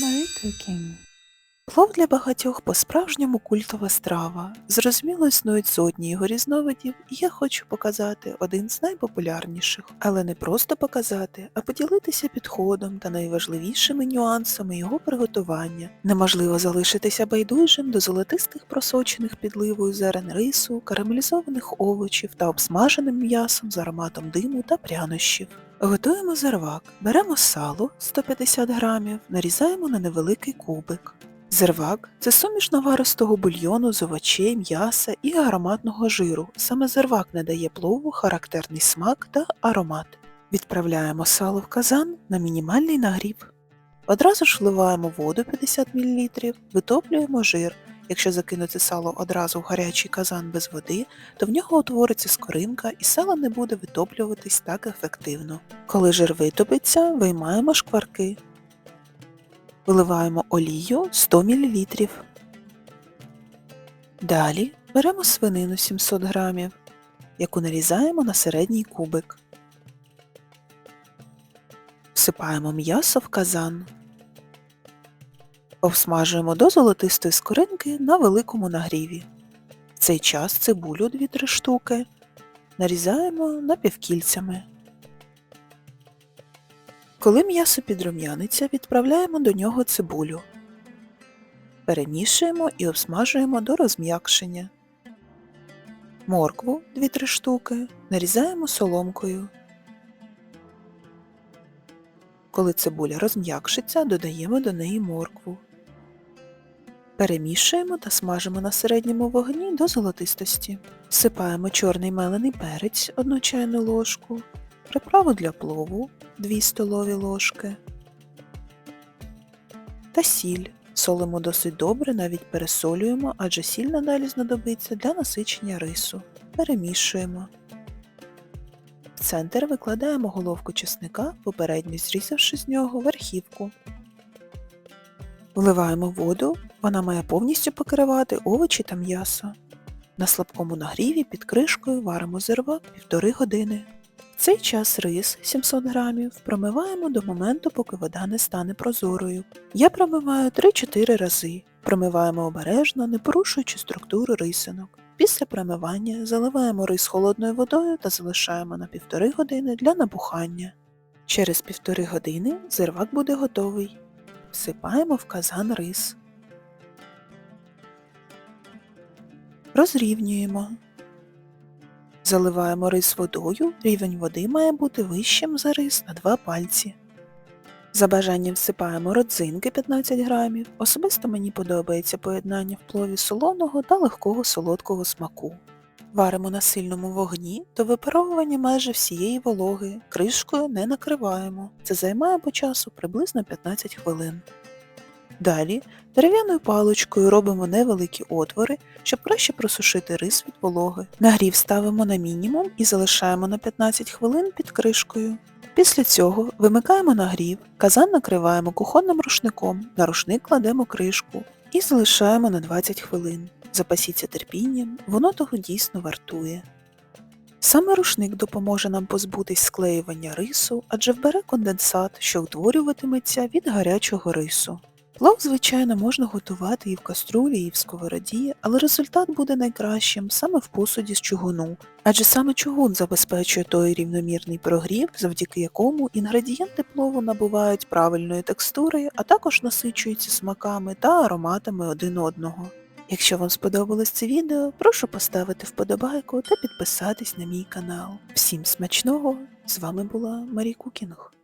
Marie Cooking. Плов для багатьох по-справжньому культова страва. Зрозуміло, існують сотні його різновидів, і я хочу показати один з найпопулярніших. Але не просто показати, а поділитися підходом та найважливішими нюансами його приготування. Неможливо залишитися байдужим до золотистих просочених підливою зерен рису, карамелізованих овочів та обсмаженим м'ясом з ароматом диму та прянощів. Готуємо зервак. Беремо сало 150 грамів, нарізаємо на невеликий кубик. Зервак це суміш наваристого бульйону з овочей, м'яса і ароматного жиру. Саме зервак надає плову характерний смак та аромат. Відправляємо сало в казан на мінімальний нагрів. Одразу ж вливаємо воду 50 мл, витоплюємо жир. Якщо закинути сало одразу в гарячий казан без води, то в нього утвориться скоринка і сало не буде витоплюватись так ефективно. Коли жир витопиться, виймаємо шкварки. Виливаємо олію 100 мл. Далі беремо свинину 700 г, яку нарізаємо на середній кубик. Всипаємо м'ясо в казан. Обсмажуємо до золотистої скоринки на великому нагріві. В цей час цибулю 2-3 штуки нарізаємо напівкільцями. Коли м'ясо підрум'яниться, відправляємо до нього цибулю. Перемішуємо і обсмажуємо до розм'якшення. Моркву 2-3 штуки нарізаємо соломкою. Коли цибуля розм'якшиться, додаємо до неї моркву. Перемішуємо та смажимо на середньому вогні до золотистості. Всипаємо чорний мелений перець 1 чайну ложку, приправу для плову 2 столові ложки та сіль. Солимо досить добре, навіть пересолюємо, адже сіль надалі знадобиться для насичення рису. Перемішуємо. В центр викладаємо головку чесника, попередньо зрізавши з нього верхівку. Вливаємо воду, вона має повністю покривати овочі та м'ясо. На слабкому нагріві під кришкою варимо зервак півтори години. В цей час рис 700 грамів промиваємо до моменту, поки вода не стане прозорою. Я промиваю 3-4 рази. Промиваємо обережно, не порушуючи структуру рисинок. Після промивання заливаємо рис холодною водою та залишаємо на півтори години для набухання. Через півтори години зервак буде готовий. Всипаємо в казан рис. Розрівнюємо. Заливаємо рис водою, рівень води має бути вищим за рис на 2 пальці. За бажанням всипаємо родзинки 15 грамів. Особисто мені подобається поєднання в плові солоного та легкого солодкого смаку. Варимо на сильному вогні до випаровування майже всієї вологи, кришкою не накриваємо. Це займає по часу приблизно 15 хвилин. Далі дерев'яною паличкою робимо невеликі отвори, щоб краще просушити рис від вологи. Нагрів ставимо на мінімум і залишаємо на 15 хвилин під кришкою. Після цього вимикаємо нагрів, казан накриваємо кухонним рушником, на рушник кладемо кришку і залишаємо на 20 хвилин. Запасіться терпінням, воно того дійсно вартує. Саме рушник допоможе нам позбутись склеювання рису, адже вбере конденсат, що утворюватиметься від гарячого рису. Плов, звичайно, можна готувати і в каструлі, і в сковороді, але результат буде найкращим саме в посуді з чугуну, адже саме чугун забезпечує той рівномірний прогрів, завдяки якому інгредієнти плову набувають правильної текстури, а також насичуються смаками та ароматами один одного. Якщо вам сподобалось це відео, прошу поставити вподобайку та підписатись на мій канал. Всім смачного! З вами була Марі Кукінг.